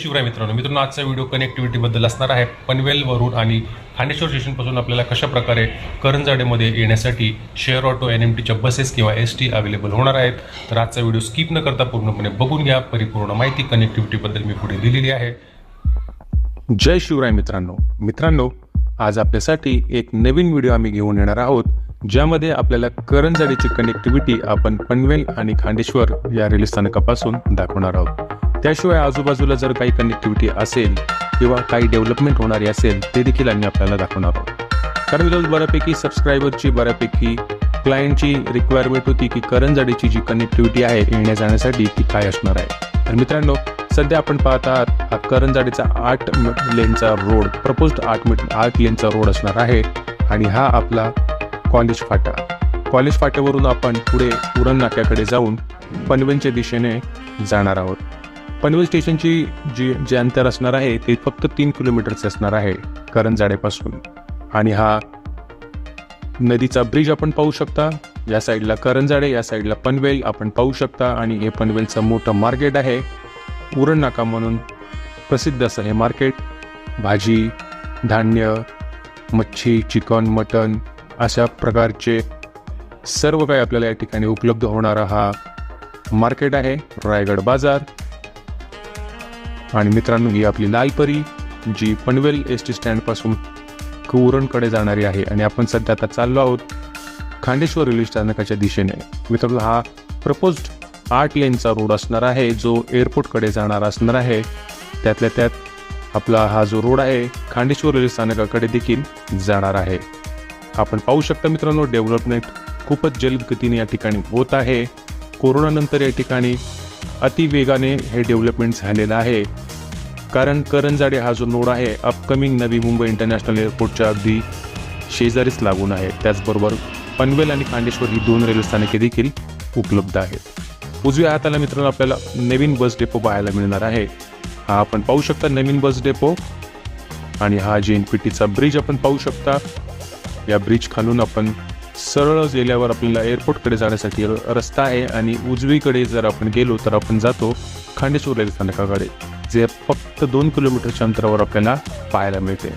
शिवराय मित्रांनो मित्रांनो आजचा व्हिडिओ कनेक्टिव्हिटीबद्दल असणार आहे. पनवेलवरून आणि खांडेश्वर स्टेशनपासून आपल्याला कशा प्रकारे करंजाडेमध्ये येण्यासाठी शेअर ऑटो एन एम टीच्या बसेस किंवा एस टी अवेलेबल होणार आहेत तर आजचा व्हिडिओ स्किप न करता पूर्णपणे बघून घ्या. परिपूर्ण माहिती कनेक्टिव्हिटीबद्दल मी पुढे दिलेली आहे. जय शिवराय मित्रांनो. मित्रांनो आज आपल्यासाठी एक नवीन व्हिडिओ आम्ही घेऊन येणार आहोत ज्यामध्ये आपल्याला करंजाडीची कनेक्टिव्हिटी आपण पनवेल आणि खांडेश्वर या रेल्वे स्थानकापासून दाखवणार आहोत. त्याशिवाय आजूबाजूला जर काही कनेक्टिव्हिटी असेल किंवा काही डेव्हलपमेंट होणारी असेल ते देखील आम्ही आपल्याला दाखवणार आहोत. कारण मित्रांनो बऱ्यापैकी सबस्क्रायबरची बऱ्यापैकी क्लायंटची रिक्वायरमेंट होती की करंजाडीची जी कनेक्टिव्हिटी आहे येण्या जाण्यासाठी ती काय असणार आहे. तर मित्रांनो सध्या आपण पाहत आहात हा करंजाडीचा आठ लेनचा रोड प्रपोज्ड आठ मीटर आठ लेनचा रोड असणार आहे आणि हा आपला कॉलेज फाटा. कॉलेज फाट्यावरून आपण पुढे उरण नाक्याकडे जाऊन पनवेलच्या दिशेने जाणार आहोत. पनवेल स्टेशनची जी जे अंतर असणार आहे ते फक्त तीन किलोमीटरचे असणार आहे करंजाडेपासून आणि हा नदीचा ब्रिज आपण पाहू शकता. या साईडला करंजाडे या साईडला पनवेल आपण पाहू शकता. आणि हे पनवेलचं मोठं मार्केट आहे. उरण नाका म्हणून प्रसिद्ध असं हे मार्केट. भाजी धान्य मच्छी चिकन मटन अशा प्रकारचे सर्व काही आपल्याला या ठिकाणी उपलब्ध होणारा हा मार्केट आहे. रायगड बाजार. आणि मित्रांनो ही आपली लालपरी जी पनवेल एस टी स्टँडपासून कुरणकडे जाणारी आहे. आणि आपण सध्या आता चाललो आहोत खांडेश्वर रेल्वे स्थानकाच्या दिशेने. मित्रांनो हा प्रपोज्ड आठ लेनचा रोड असणार आहे जो एअरपोर्टकडे जाणार असणार आहे. त्यातल्या त्यात आपला हा जो रोड आहे खांडेश्वर रेल्वे स्थानकाकडे देखील जाणार आहे. आपण पाहू शकता मित्रांनो डेव्हलपमेंट खूपच जलद गतीने या ठिकाणी होत आहे. कोरोनानंतर या ठिकाणी अतिवेगाने हे डेव्हलपमेंट झालेलं आहे. कारण करंजाडे हा जो नोड आहे अपकमिंग नवी मुंबई इंटरनॅशनल एअरपोर्टच्या अगदी शेजारीच लागून आहे. त्याचबरोबर पनवेल आणि खांडेश्वर ही दोन रेल्वे स्थानके देखील उपलब्ध आहेत. उजव्या हाताला मित्रांनो आपल्याला नवीन बस डेपो पाहायला मिळणार आहे. हा आपण पाहू शकता नवीन बस डेपो. आणि हा जे एन पी टीचा ब्रिज आपण पाहू शकता. या ब्रिज खालून आपण सरळ गेल्यावर आपल्याला एअरपोर्टकडे जाण्यासाठी रस्ता आहे आणि उजवीकडे जर आपण गेलो तर आपण जातो खांडेश्वर रेल्वे स्थानकाकडे जे फक्त दोन किलोमीटरच्या अंतरावर आपल्याला पाहायला मिळते.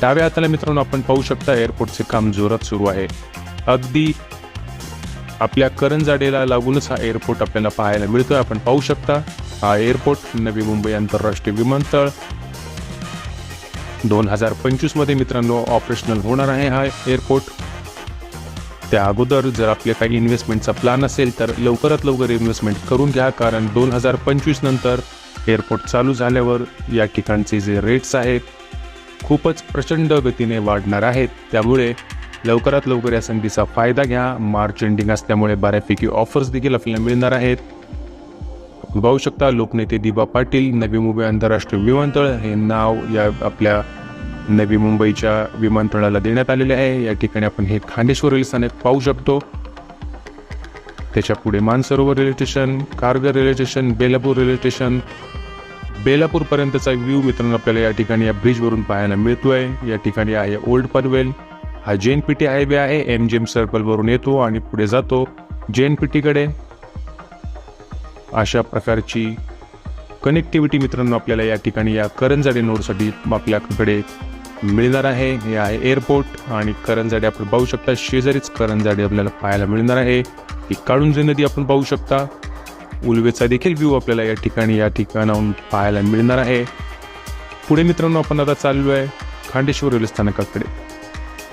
डाव्या हाताला मित्रांनो आपण पाहू शकता एअरपोर्टचे काम जोरात सुरू आहे. अगदी आपल्या करंजाडेला लागूनच हा एअरपोर्ट आपल्याला पाहायला मिळतोय. आपण पाहू शकता हा एअरपोर्ट नवी मुंबई आंतरराष्ट्रीय विमानतळ. दोन हजार पंचवीसमध्ये मित्रांनो ऑपरेशनल होणार आहे हा एअरपोर्ट त्या अगोदर जर आपले काही इन्व्हेस्टमेंटचा प्लॅन असेल तर लवकरात लवकर इन्व्हेस्टमेंट करून घ्या. कारण दोन हजार पंचवीस नंतर एअरपोर्ट चालू झाल्यावर या ठिकाणचे जे रेट्स आहेत खूपच प्रचंड गतीने वाढणार आहेत. त्यामुळे लवकरात लवकर या संधीचा फायदा घ्या. मार्च एंडिंग असल्यामुळे बऱ्यापैकी ऑफर्स देखील आपल्याला मिळणार आहेत. पाहू शकता लोकनेते दिबा पाटील नवी मुंबई आंतरराष्ट्रीय विमानतळ हे नाव या आपल्या नवी मुंबईच्या विमानतळाला देण्यात आलेले आहे. या ठिकाणी आपण हे खांडेश्वर स्थानक पाहू शकतो. त्याच्या पुढे Mansarovar railway station Kharghar railway station Belapur railway station. Belapur पर्यंतचा व्ह्यू मित्रांनो आपल्याला या ठिकाणी या ब्रिजवरून पाहायला मिळतोय. या ठिकाणी आहे ओल्ड पनवेल. हा J N P T highway आहे. एम जी एम सर्कलवरून येतो आणि पुढे जातो. जे एन पी टीकडे अशा प्रकारची कनेक्टिव्हिटी मित्रांनो आपल्याला या ठिकाणी या करंजाडे नोडसाठी आपल्याकडे मिळणार आहे हे आहे एअरपोर्ट आणि करंजाडे आपण पाहू शकता. शेजारीच करंजाडे आपल्याला पाहायला मिळणार आहे. ही काळुंजे नदी आपण पाहू शकता. उलवेचा देखील व्ह्यू आपल्याला या ठिकाणी या ठिकाणाहून पाहायला मिळणार आहे. पुढे मित्रांनो आपण आता चाललो आहे खांडेश्वर रेल्वे स्थानकाकडे.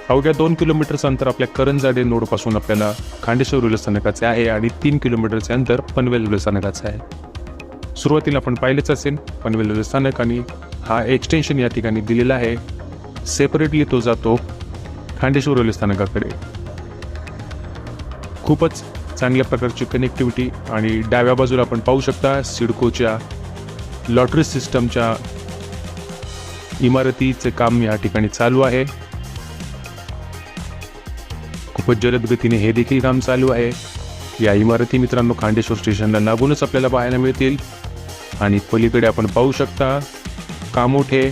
अवघ्या दोन किलोमीटरचं अंतर आपल्या करंजाडे नोडपासून आपल्याला खांडेश्वर रेल्वे स्थानकाचे आहे आणि तीन किलोमीटरचे अंतर पनवेल रेल्वे स्थानकाचे आहे. सुरुवातीला आपण पाहिलेच असेल पनवेल रेल्वे स्थानक आणि हा एक्सटेन्शन या ठिकाणी दिलेला आहे. सेपरेटली तो जातो खांडेश्वर रेल्वे स्थानकाकडे. खूपच चांगल्या प्रकारची कनेक्टिव्हिटी आणि डाव्या बाजूला आपण पाहू शकता सिडकोच्या लॉटरी सिस्टमच्या इमारतीचे काम या ठिकाणी चालू आहे. खूपच जलद गतीने हे देखील काम चालू आहे. या इमारती मित्रांनो खांडेश्वर स्टेशनला लागूनच आपल्याला पाहायला मिळतील. आणि पलीकडे आपण पाहू शकता कामोठे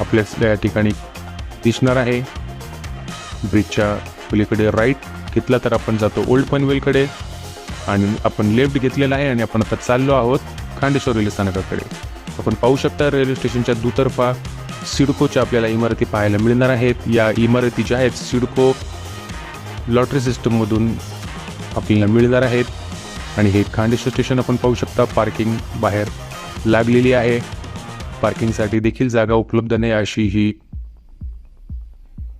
आपल्या या ठिकाणी दिसणार आहे. ब्रिजच्या पलीकडे राईट घेतला तर आपण जातो ओल्ड पनवेलकडे आणि आपण लेफ्ट घेतलेला आहे आणि आपण आता चाललो आहोत खांडेश्वर रेल्वे स्थानकाकडे. आपण पाहू शकता रेल्वे स्टेशनच्या दुतर्फा सिडकोच्या आपल्याला इमारती पाहायला मिळणार आहेत. या इमारती ज्या आहेत सिडको लॉटरी सिस्टममधून आपल्याला मिळणार आहेत. आणि हे खांडेश्वर स्टेशन आपण पाहू शकता पार्किंग बाहेर लागलेली आहे. पार्किंगसाठी देखील जागा उपलब्ध नाही अशी ही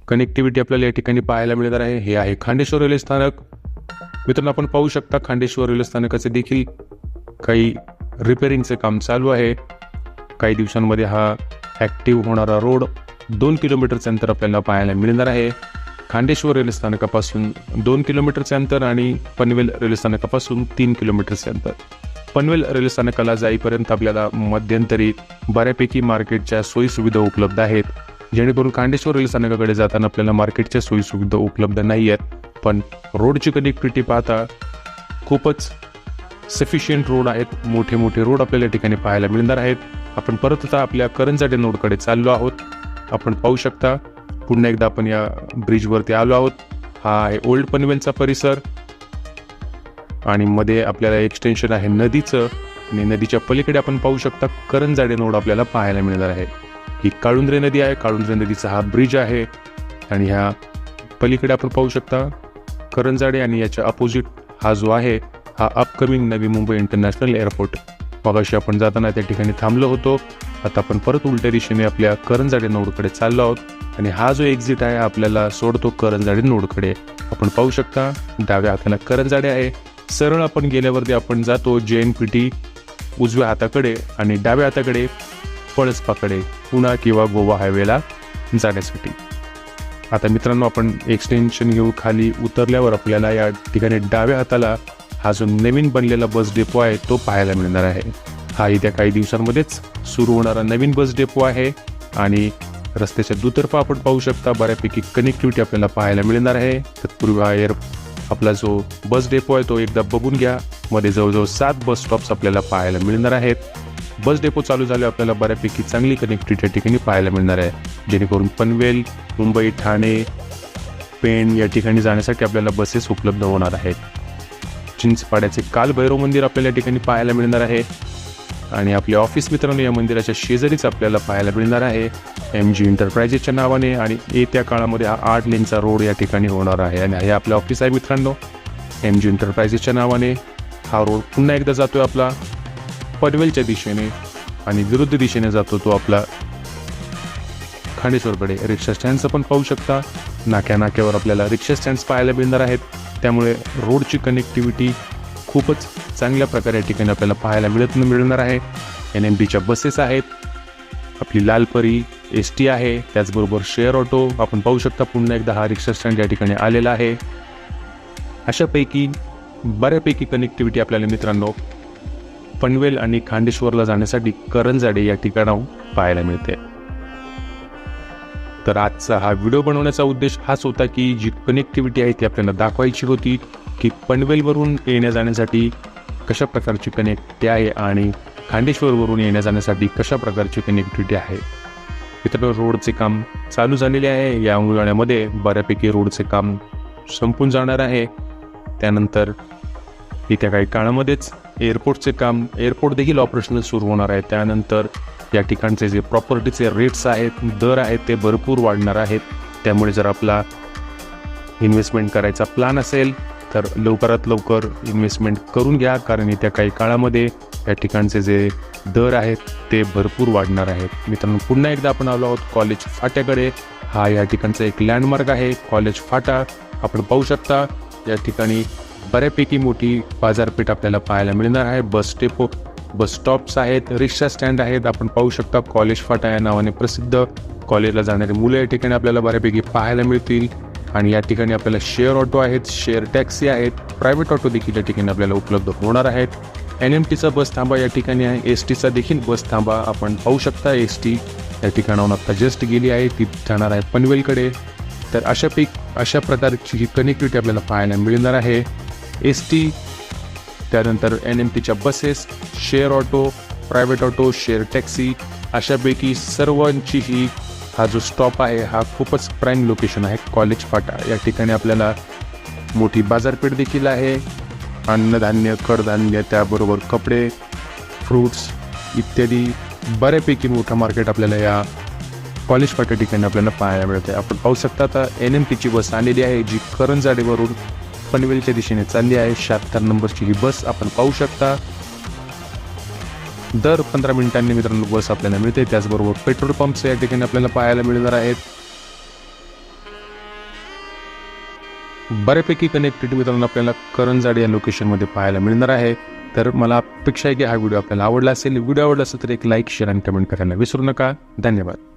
कनेक्टिव्हिटी आपल्याला या ठिकाणी पाहायला मिळणार आहे. हे आहे खांडेश्वर रेल्वे स्थानक. मित्रांनो आपण पाहू शकता खांडेश्वर रेल्वे स्थानकाचे देखील काही रिपेरिंगचे काम चालू आहे. काही दिवसांमध्ये हा ॲक्टिव्ह होणारा रोड दोन किलोमीटरचे अंतर आपल्याला पाहायला मिळणार आहे. खांडेश्वर रेल्वे स्थानकापासून दोन किलोमीटरचे अंतर आणि पनवेल रेल्वे स्थानकापासून तीन किलोमीटरचे अंतर. पनवेल रेल्वे स्थानकाला जाईपर्यंत आपल्याला मध्यंतरी बऱ्यापैकी मार्केटच्या सोयीसुविधा उपलब्ध आहेत. जेणेकरून खांडेश्वर रेल्वे स्थानकाकडे जाताना आपल्याला मार्केटच्या सोयीसुविधा उपलब्ध नाही आहेत पण रोडची कनेक्टिव्हिटी पाहता खूपच सफिशियंट रोड आहेत. मोठे मोठे रोड आपल्याला ठिकाणी पाहायला मिळणार आहेत. आपण परत आता आपल्या करंजाडे नोडकडे चाललो आहोत. आपण पाहू शकता पुन्हा एकदा आपण या ब्रिजवरती आलो आहोत. हा आहे ओल्ड पनवेलचा परिसर. आणि मध्ये आपल्याला एक्सटेन्शन आहे नदीचं. आणि नदीच्या पलीकडे आपण पाहू शकता करंजाडे नोड आपल्याला पाहायला मिळणार आहे. ही काळुंद्रे नदी आहे. काळुंद्रे नदीचा हा ब्रिज आहे. आणि ह्या पलीकडे आपण पाहू शकता करंजाडे आणि याच्या अपोजिट हा जो आहे हा upcoming Navi Mumbai international airport मगाशी आपण जाताना त्या ठिकाणी थांबलो होतो. आता आपण परत उलट्या दिशेने आपल्या करंजाडे नोडकडे चाललो आहोत. आणि हा जो एक्झिट आहे आपल्याला सोडतो करंजाडे नोडकडे. आपण पाहू शकता डाव्या हाताला करंजाडे आहे. सरळ आपण गेल्यावरती आपण जातो जे एन पी टी उजव्या हाताकडे आणि डाव्या हाताकडे पळसपाकडे पुणा किंवा गोवा हायवेला जाण्यासाठी. आता मित्रांनो आपण एक्सटेन्शन घेऊ खाली उतरल्यावर आपल्याला या ठिकाणी डाव्या हाताला हा जो नवीन बनलेला बस डेपो आहे तो पाहायला मिळणार आहे. हा येत्या काही दिवसांमध्येच सुरू होणारा नवीन बस डेपो आहे आणि रस्त्याच्या दुतर्फा आपण पाहू शकता बऱ्यापैकी कनेक्टिव्हिटी आपल्याला पाहायला मिळणार आहे. तत्पूर्वी हा एअर आपला जो बस डेपो आहे तो एकदा बघून घ्या. मध्ये जवळजवळ सात बस स्टॉप्स आपल्याला पाहायला मिळणार आहेत. बस डेपो चालू झाले आपल्याला बऱ्यापैकी चांगली कनेक्टिव्हिटी या ठिकाणी पाहायला मिळणार आहे. जेणेकरून पनवेल मुंबई ठाणे पेण या ठिकाणी जाण्यासाठी आपल्याला बसेस उपलब्ध होणार आहेत. चिंचपाड्याचे कालभैरव मंदिर आपल्याला या ठिकाणी पाहायला मिळणार आहे. आणि आपले ऑफिस मित्रांनो या मंदिराच्या शेजारीच आपल्याला पाहायला मिळणार आहे एम जी एंटरप्राइजेसच्या नावाने आणि येत्या काळामध्ये हा आठ लेनचा रोड या ठिकाणी होणार आहे. आणि हे आपलं ऑफिस आहे मित्रांनो एम जी एंटरप्राइजेसच्या नावाने. हा रोड पुन्हा एकदा जातो आहे आपला. पनवेलच्या दिशेने आणि विरुद्ध दिशेने जातो तो आपला. खांडेश्वरकडे रिक्षा स्टँडचं पण पाहू शकता. नाक्या नाक्यावर आपल्याला रिक्षा स्टँड्स पाहायला मिळणार आहेत. त्यामुळे रोडची कनेक्टिव्हिटी खूपच चांगल्या प्रकारे या ठिकाणी आपल्याला पाहायला मिळत मिळणार आहे. एन एम टीच्या बसेस आहेत. आपली लालपरी एस टी आहे. त्याचबरोबर शेअर ऑटो आपण पाहू शकता पुन्हा एकदा हा रिक्षा स्टँड या ठिकाणी आलेला आहे. अशापैकी बऱ्यापैकी कनेक्टिव्हिटी आपल्याला मित्रांनो पनवेल आणि खांडेश्वरला जाण्यासाठी करंजाडे या ठिकाणाहून पाहायला मिळते. तर आजचा हा व्हिडिओ बनवण्याचा उद्देश हाच होता की जी कनेक्टिव्हिटी आहे ती आपल्याला दाखवायची होती. की पनवेलवरून येण्या जाण्यासाठी कशा प्रकारची कनेक्टिव्हिटी आहे आणि खांडेश्वरवरून येण्या जाण्यासाठी कशा प्रकारची कनेक्टिव्हिटी आहे? मित्रांनो रोडचे काम चालू झालेले आहे. या उन्हाळ्यामध्ये बऱ्यापैकी रोडचे काम संपून जाणार आहे. त्यानंतर येत्या काही काळामध्येच एअरपोर्टचे काम एअरपोर्ट देखील ऑपरेशनल सुरू होणार आहे. त्यानंतर या ठिकाणचे जे प्रॉपर्टीचे रेट्स आहेत दर आहेत ते भरपूर वाढणार आहेत. त्यामुळे जर आपला इन्व्हेस्टमेंट करायचा प्लॅन असेल तर लवकरात लवकर इन्व्हेस्टमेंट करून घ्या कारण येत्या काही काळामध्ये या ठिकाणचे जे दर आहेत ते भरपूर वाढणार आहेत. मित्रांनो पुन्हा एकदा आपण आलो आहोत कॉलेज फाट्याकडे. हा या ठिकाणचा एक लँडमार्क आहे कॉलेज फाटा. आपण पाहू शकता या ठिकाणी बऱ्यापैकी मोठी बाजारपेठ आपल्याला पाहायला मिळणार आहे. बस डेपो बस स्टॉप्स आहेत रिक्षा स्टँड आहेत. आपण पाहू शकता कॉलेज फाटा या नावाने प्रसिद्ध. कॉलेजला जाणारी मुलं या ठिकाणी आपल्याला बऱ्यापैकी पाहायला मिळतील. आणि या ठिकाणी आपल्याला शेअर ऑटो आहेत शेअर टॅक्सी आहेत प्रायव्हेट ऑटो देखील या ठिकाणी आपल्याला उपलब्ध होणार आहेत. एन एम टीचा बस थांबा या ठिकाणी आहे. एस टीचा देखील बस थांबा. आपण पाहू शकता एस टी या ठिकाणाहून आता जस्ट गेली आहे. ती जाणार आहे पनवेलकडे. तर अशा पीक अशा प्रकारची ही कनेक्टिव्हिटी आपल्याला पाहायला मिळणार आहे. एस टी त्यानंतर एन एम टीच्या buses share auto private auto share taxi अशापैकी सर्वांची ही हा जो स्टॉप आहे हा खूपच प्राईम लोकेशन आहे. कॉलेज फाटा. या ठिकाणी आपल्याला मोठी बाजारपेठ देखील आहे. अन्नधान्य कडधान्य त्याबरोबर कपडे फ्रूट्स इत्यादी बऱ्यापैकी मोठं मार्केट आपल्याला या कॉलेज फाट्या ठिकाणी आपल्याला पाहायला मिळते आपण पाहू शकता आता एन एम टीची बस आलेली आहे जी करंजाडेवरून पनवेलच्या दिशेने चालली आहे. शहात्तर नंबरची ही बस आपण पाहू शकता. दर पंधरा मिनिटांनी मित्रांनो बस आपल्याला मिळते. त्याचबरोबर पेट्रोल पंप्स या ठिकाणी आपल्याला पाहायला मिळणार आहेत. बऱ्यापैकी कनेक्टिव्हिटी मित्रांनो आपल्याला करंजाड या लोकेशनमध्ये पाहायला मिळणार आहे. तर मला अपेक्षा आहे की हा व्हिडिओ आपल्याला आवडला असेल. व्हिडिओ आवडला असेल तर एक लाईक शेअर आणि कमेंट करायला विसरू नका. धन्यवाद.